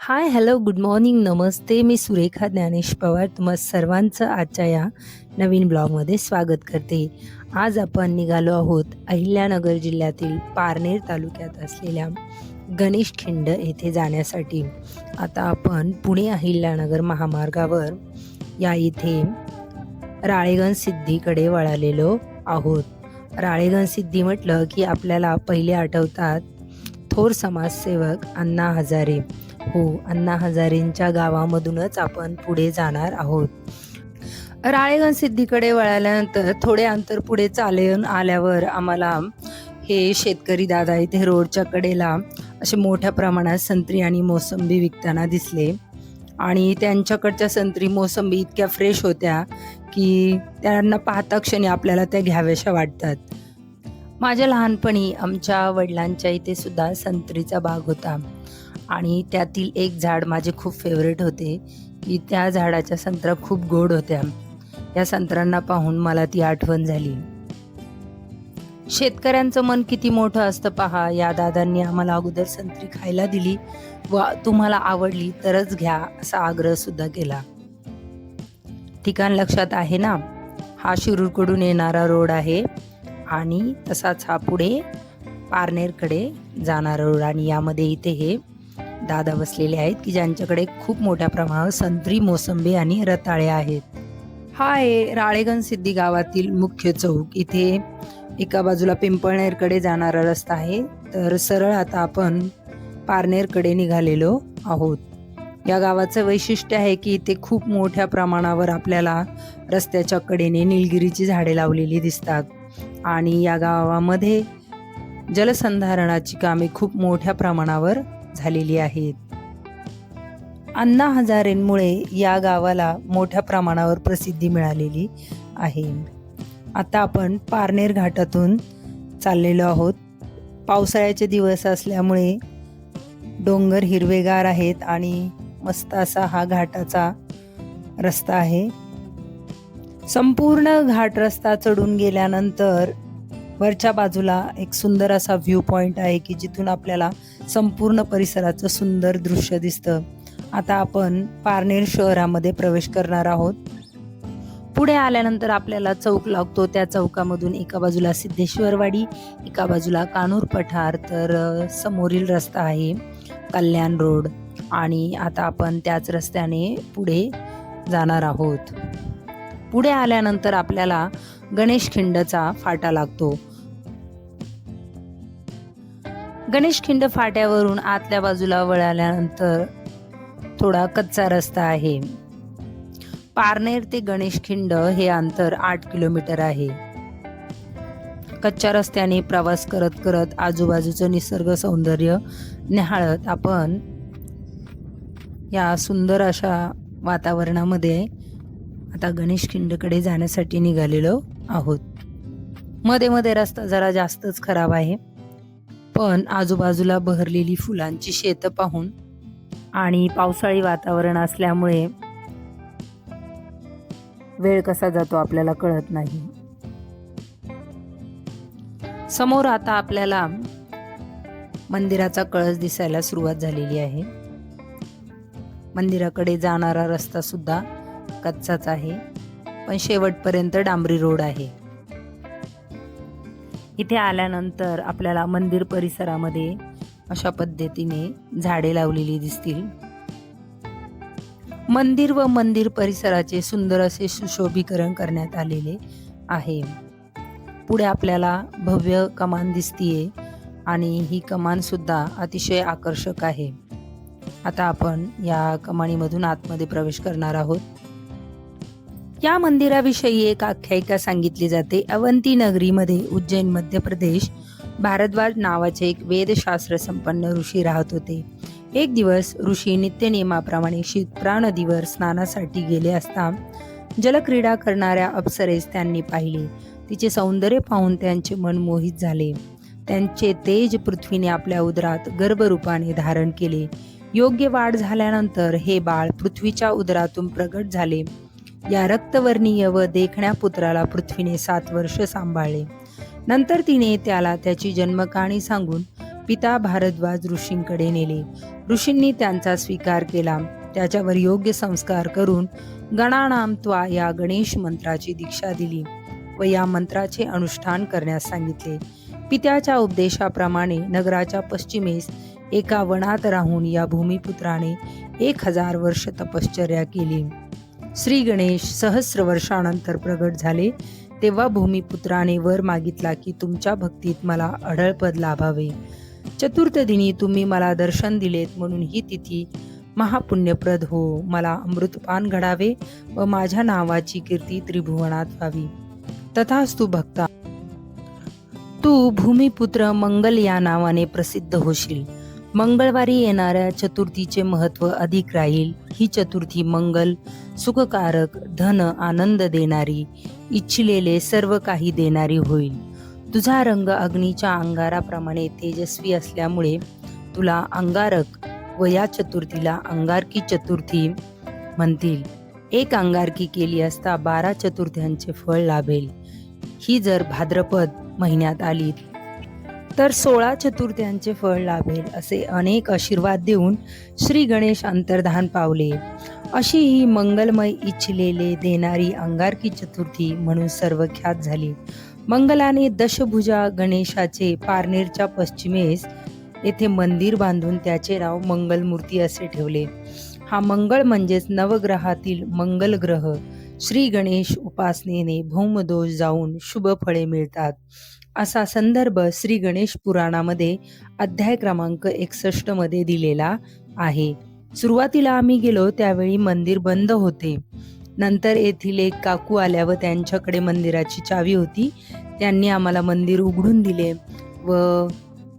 हाय hello good morning नमस्ते. मी सुरेखा ज्ञानेश पवार. तुम्हा सर्वांचं आजच्या या नवीन ब्लॉगमध्ये स्वागत करते. आज आपण निघालो आहोत अहिल्यानगर जिल्ह्यातील पारनेर तालुक्यात असलेल्या गणेश खिंड येथे जाण्यासाठी. आता आपण पुणे अहिल्यानगर महामार्गावर या इथे राळेगण सिद्धीकडे वळालेलो आहोत. राळेगण सिद्धी म्हटलं की आपल्याला पहिले आठवतात थोर समाजसेवक अण्णा हजारे. हो अण्णा हजारेंच्या गावामधूनच आपण पुढे जाणार आहोत. राळेगण सिद्धीकडे वळाल्यानंतर थोडे अंतर पुढे चालून आल्यावर आम्हाला हे शेतकरी दादा इथे रोडच्या कडेला असे मोठ्या प्रमाणात संत्री आणि मोसंबी विकताना दिसले. आणि त्यांच्याकडच्या संत्री मोसंबी इतक्या फ्रेश होत्या की त्यांना पाहता क्षणी आपल्याला त्या घ्याव्याशा वाटतात. माझ्या लहानपणी आमच्या वडिलांच्या इथे सुद्धा संत्रीचा बाग होता. आणि त्यातील एक झाड माझे खूप फेवरेट होते की त्या झाडाच्या संत्रा खूप गोड होत्या. या संत्रांना पाहून मला ती आठवण झाली. शेतकऱ्यांचं मन किती मोठं असतं पहा या दादांनी आम्हाला अगोदर संत्री खायला दिली व तुम्हाला आवडली तरच घ्या असा आग्रह सुद्धा केला. ठिकाण लक्षात आहे ना? हा शिरूरकडून येणारा रोड आहे आणि तसाच हा पुढे पारनेरकडे जाणारा रोड आणि यामध्ये इथे हे दादा बसलेले आहेत की ज्यांच्याकडे खूप मोठ्या प्रमाणावर संत्री मोसंबी आणि रताळे आहेत. हा आहे राळेगण सिद्धी गावातील मुख्य चौक. इथे एका बाजूला पिंपळनेरकडे जाणारा रस्ता आहे. तर सरळ आता आपण पारनेरकडे निघालेलो आहोत. या गावाचं वैशिष्ट्य आहे की इथे खूप मोठ्या प्रमाणावर आपल्याला रस्त्याच्या कडेने निलगिरीची झाडे लावलेली दिसतात. आणि या गावामध्ये जलसंधारणाची कामे खूप मोठ्या प्रमाणावर झालेली आहेत. अण्णा हजारेंमुळे या गावाला मोठ्या प्रमाणावर प्रसिद्धी मिळालेली आहे. आता आपण पारनेर घाटातून चाललेलो आहोत. पावसाळ्याचे दिवस असल्यामुळे डोंगर हिरवेगार आहेत आणि मस्त असा हा घाटाचा रस्ता आहे. संपूर्ण घाट रस्ता चढून गेल्यानंतर वरच्या बाजूला एक सुंदर असा व्ह्यू पॉईंट आहे की जिथून आपल्याला संपूर्ण परिसराचं सुंदर दृश्य दिसतं. आता आपण पारनेर शहरामध्ये प्रवेश करणार आहोत. पुढे आल्यानंतर आपल्याला चौक लागतो. त्या चौकामधून एका बाजूला सिद्धेश्वरवाडी एका बाजूला कानूर पठार तर समोरील रस्ता आहे कल्याण रोड. आणि आता आपण त्याच रस्त्याने पुढे जाणार आहोत. पुढे आल्यानंतर आपल्याला गणेश खिंडचा फाटा लागतो. गणेशखिंड फाट्यावरून आतल्या बाजूला वळाल्यानंतर थोडा कच्चा रस्ता आहे. पारनेर ते गणेशखिंड हे अंतर आठ किलोमीटर आहे. कच्च्या रस्त्याने प्रवास करत करत आजूबाजूचं निसर्ग सौंदर्य निहाळत आपण या सुंदर अशा वातावरणामध्ये आता गणेशखिंडकडे जाण्यासाठी निघालेलो आहोत. मध्ये मध्ये रस्ता जरा जास्तच खराब आहे. पण आजूबाजूला बहरलेली फुलांची शेतं पाहून आणि पावसाळी वातावरण असल्यामुळे वेळ कसा जातो आपल्याला कळत नाही. समोर आता आपल्याला मंदिराचा कळस दिसायला सुरुवात झालेली आहे. मंदिराकडे जाणारा रस्ता सुद्धा कच्चाच आहे. पण शेवटपर्यंत डांबरी रोड आहे. इथे आल्यानंतर आपल्याला मंदिर परिसरामध्ये अशा पद्धतीने झाडे लावलेली दिसतील. मंदिर व मंदिर परिसराचे सुंदर असे सुशोभीकरण करण्यात आलेले आहे. पुढे आपल्याला भव्य कमान दिसतीये आणि ही कमान सुद्धा अतिशय आकर्षक आहे. आता आपण या कमानीमधून आतमध्ये प्रवेश करणार आहोत. या मंदिराविषयी एक आख्यायिका सांगितली जाते. अवंती नगरीमध्ये उज्जैन मध्य प्रदेश भारद्वाज नावाचे एक वेदशास्त्र संपन्न ऋषी राहत होते. एक दिवस ऋषी नित्यनियमाप्रमाणे शिप्रा नदीवर स्नानासाठी गेले असता जलक्रीडा करणाऱ्या अप्सरेस त्यांनी पाहिले. तिचे सौंदर्य पाहून त्यांचे मन मोहित झाले. त्यांचे तेज पृथ्वीने आपल्या उदरात गर्भरूपाने धारण केले. योग्य वाढ झाल्यानंतर हे बाळ पृथ्वीच्या उदरातून प्रगट झाले. या रक्तवर्णीय व देखण्या पुत्राला पृथ्वीने सात वर्ष सांभाळले. नंतर तिने त्याला त्याची जन्मकाणी सांगून पिता भारद्वाज ऋषींकडे नेले. ऋषींनी त्यांचा स्वीकार केला. त्याच्यावर योग्य संस्कार करून गणानाम त्वा या गणेश मंत्राची दीक्षा दिली व या मंत्राचे अनुष्ठान करण्यास सांगितले. पित्याच्या उपदेशाप्रमाणे नगराच्या पश्चिमेस एका वनात राहून या भूमिपुत्राने एक हजार वर्ष तपश्चर्या केली. श्री गणेश सहस्र वर्षानंतर प्रगट झाले. तेव्हा भूमिपुत्राने वर मागितला की तुमच्या भक्तीत मला अढळपद लाभावे. चतुर्थ दिनी तुम्ही मला दर्शन दिलेत म्हणून ही तिथी महापुण्यप्रद हो. मला अमृतपान घडावे व माझ्या नावाची कीर्ती त्रिभुवनात व्हावी. तथास्तु भक्ता तू भूमिपुत्र मंगल या नावाने प्रसिद्ध होशील. मंगळवारी येणाऱ्या चतुर्थीचे महत्त्व अधिक राहील. ही चतुर्थी मंगल सुखकारक धन आनंद देणारी इच्छिलेले सर्व काही देणारी होईल. तुझा रंग अग्नीच्या अंगाराप्रमाणे तेजस्वी असल्यामुळे तुला अंगारक व या चतुर्थीला अंगारकी चतुर्थी म्हणतील. एक अंगारकी केली असता बारा चतुर्थ्यांचे फळ लाभेल. ही जर भाद्रपद महिन्यात आली तर सोळा चतुर्थ्यांचे फळ लाभेल असे अनेक आशीर्वाद देऊन श्री गणेश अंतर्धान पावले. अशी ही मंगलमय इच्छिलेले देणारी अंगारकी चतुर्थी म्हणून सर्वख्यात झाली. मंगलाने दशभुजा गणेशाचे पारनेरच्या पश्चिमेस येथे मंदिर बांधून त्याचे नाव मंगलमूर्ती असे ठेवले. हा मंगळ म्हणजेच नवग्रहातील मंगल ग्रह. श्री गणेश उपासनेने भौमदोष जाऊन शुभ फळे मिळतात. असा संदर्भ श्री गणेश पुराणामध्ये अध्याय क्रमांक एकसष्टमध्ये दिलेला आहे. सुरुवातीला आम्ही गेलो त्यावेळी मंदिर बंद होते. नंतर येथील एक काकू आल्या व त्यांच्याकडे मंदिराची चावी होती. त्यांनी आम्हाला मंदिर उघडून दिले व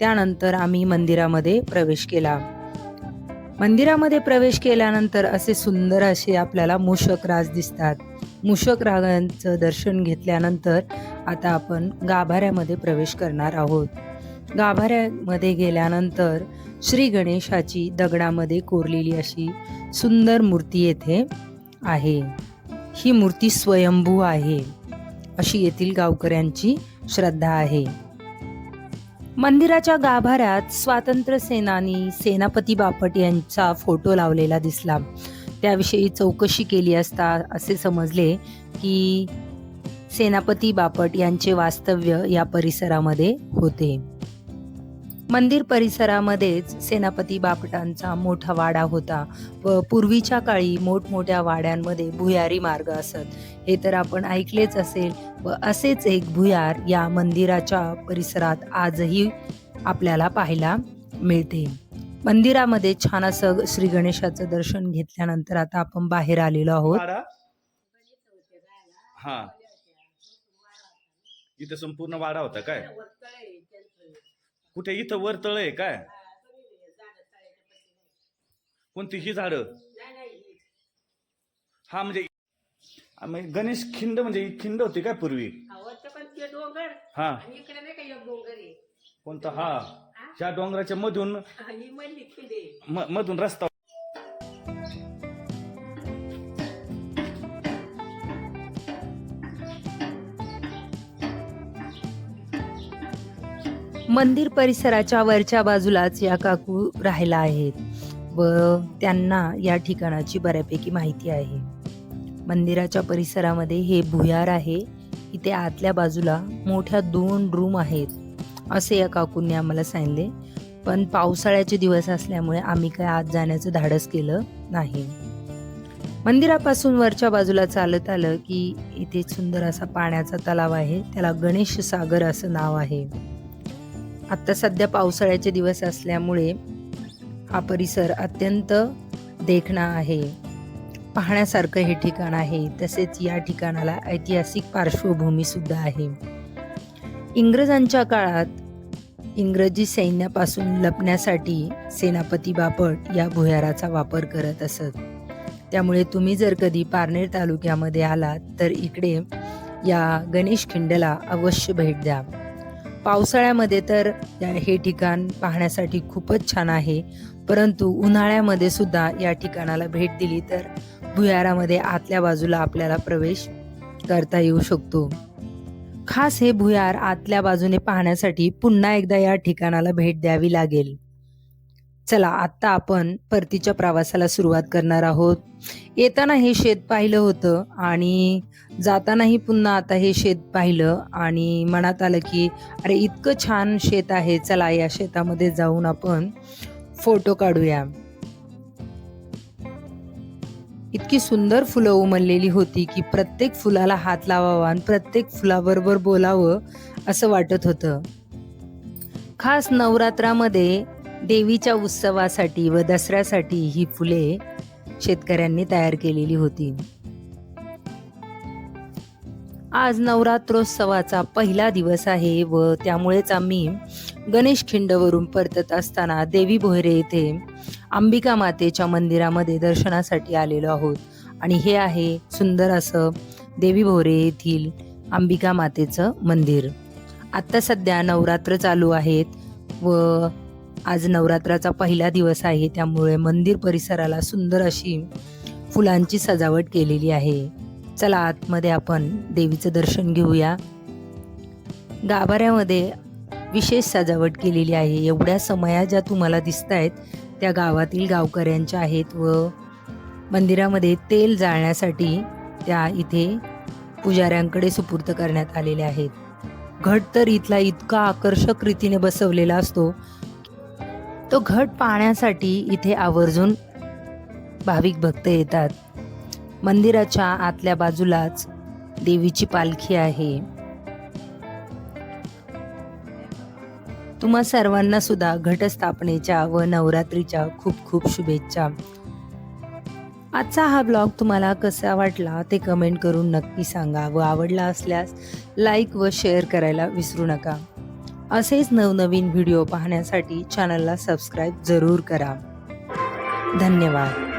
त्यानंतर आम्ही मंदिरामध्ये प्रवेश केला. मंदिरामध्ये प्रवेश केल्यानंतर असे सुंदर असे आपल्याला मूषक राज दिसतात. मूषक रागांचं दर्शन घेतल्यानंतर आता आपण गाभाऱ्यामध्ये प्रवेश करणार आहोत. गाभाऱ्यामध्ये गेल्यानंतर श्री गणेशाची दगडामध्ये कोरलेली अशी सुंदर मूर्ती येथे आहे. ही मूर्ती स्वयंभू आहे अशी येथील गावकऱ्यांची श्रद्धा आहे. मंदिराच्या गाभाऱ्यात स्वातंत्र्य सेनानी सेनापती बापट यांचा फोटो लावलेला दिसला. त्याविषयी चौकशी केली असता असे समजले की सेनापती बापट यांचे वास्तव्य या परिसरामध्ये होते. मंदिर परिसरामध्येच सेनापती बापटांचा मोठा वाडा होता व पूर्वीच्या काळी मोठमोठ्या वाड्यांमध्ये भुयारी मार्ग असत. हे तर आपण ऐकलेच असेल व असेच एक भुयार या मंदिराच्या परिसरात आजही आपल्याला पाहायला मिळते. मंदिरामध्ये छान असं श्री गणेशाचं दर्शन घेतल्यानंतर आता आपण बाहेर आलेलो आहोत. हा. इथं संपूर्ण वाडा होता काय? कुठे? इथं वर तळ आहे काय? कोणती ही झाड? हा. म्हणजे गणेश खिंड म्हणजे ही खिंड होती काय पूर्वी? डोंगर हा. आणि इकडे नाही का एक डोंगर आहे. कोणता? हा. ह्या डोंगराच्या मधून मधून रस्ता मंदिर परिसराच्या वरच्या बाजूलाच या काकू राहिला आहेत व त्यांना या ठिकाणाची बऱ्यापैकी माहिती आहे. मंदिराच्या परिसरामध्ये हे भुयार आहे. इथे आतल्या बाजूला मोठ्या दोन रूम आहेत असे या काकूंनी आम्हाला सांगितले. पण पावसाळ्याचे दिवस असल्यामुळे आम्ही काय आत जाण्याचं धाडस केलं नाही. मंदिरापासून वरच्या बाजूला चालत आलं की इथे सुंदर असा पाण्याचा तलाव आहे. त्याला गणेश सागर असं नाव आहे. आत्ता सध्या पावसाळ्याचे दिवस असल्यामुळे हा परिसर अत्यंत देखणा आहे. पाहण्यासारखं हे ठिकाण आहे तसेच या ठिकाणाला ऐतिहासिक पार्श्वभूमीसुद्धा आहे. इंग्रजांच्या काळात इंग्रजी सैन्यापासून लपण्यासाठी सेनापती बापट या भुयाराचा वापर करत असत. त्यामुळे तुम्ही जर कधी पारनेर तालुक्यामध्ये आलात तर इकडे या गणेश खिंडला अवश्य भेट द्या. पावसाळ्यामध्ये तर हे ठिकाण पाहण्यासाठी खूपच छान आहे. परंतु उन्हाळ्यामध्ये सुद्धा या ठिकाणाला भेट दिली तर भुयारामध्ये आतल्या बाजूला आपल्याला प्रवेश करता येऊ शकतो. खास हे भुयार आतल्या बाजूने पाहण्यासाठी पुन्हा एकदा या ठिकाणाला भेट द्यावी लागेल. चला आत्ता आपण परतीच्या प्रवासाला सुरुवात करणार आहोत. येताना हे शेत पाहिलं होतं आणि जातानाही पुन्हा आता हे शेत पाहिलं आणि मनात आलं की अरे इतकं छान शेत आहे चला या शेतामध्ये जाऊन आपण फोटो काढूया. इतकी सुंदर फुलं उमललेली होती की प्रत्येक फुलाला हात लावावा आणि प्रत्येक फुलाबरोबर बोलावं असं वाटत होतं. खास नवरात्रामध्ये देवीच्या उत्सवासाठी व दसऱ्यासाठी ही फुले शेतकऱ्यांनी तयार केलेली होती. आज नवरात्रोत्सवाचा पहिला दिवस आहे व त्यामुळेच आम्ही गणेश खिंडवरून परतत असताना देवी भोयरे येथे अंबिका मातेच्या मंदिरामध्ये दर्शनासाठी आलेलो आहोत. आणि हे आहे सुंदर असं देवी भोरे येथील अंबिका मातेचं मंदिर. आत्ता सध्या नवरात्र चालू आहेत व आज नवरात्राचा पहिला दिवस आहे त्यामुळे मंदिर परिसराला सुंदर अशी फुलांची सजावट केलेली आहे. चला आतमध्ये आपण देवीचं दर्शन घेऊया. गाभाऱ्यामध्ये विशेष सजावट केलेली आहे. एवढ्या समया ज्या तुम्हाला दिसत आहेत त्या गावातील गावकऱ्यांच्या आहेत व मंदिरामध्ये तेल जाळण्यासाठी त्या इथे पुजाऱ्यांकडे सुपूर्त करण्यात आलेल्या आहेत. घट तर इथला इतका आकर्षक रीतीने बसवलेला असतो तो घट पाहण्यासाठी इथे आवर्जून भाविक भक्त येतात. मंदिराच्या आतल्या बाजूलाच देवीची पालखी आहे. तुम्हा सर्वांना सुद्धा घटस्थापनेच्या व नवरात्रीच्या खूप खूप शुभेच्छा. आजचा हा ब्लॉग तुम्हाला कसा वाटला ते कमेंट करून नक्की सांगा व आवडला असल्यास लाईक व शेअर करायला विसरू नका. असेच नवनवीन व्हिडिओ पाहण्यासाठी चॅनलला सबस्क्राईब जरूर करा. धन्यवाद.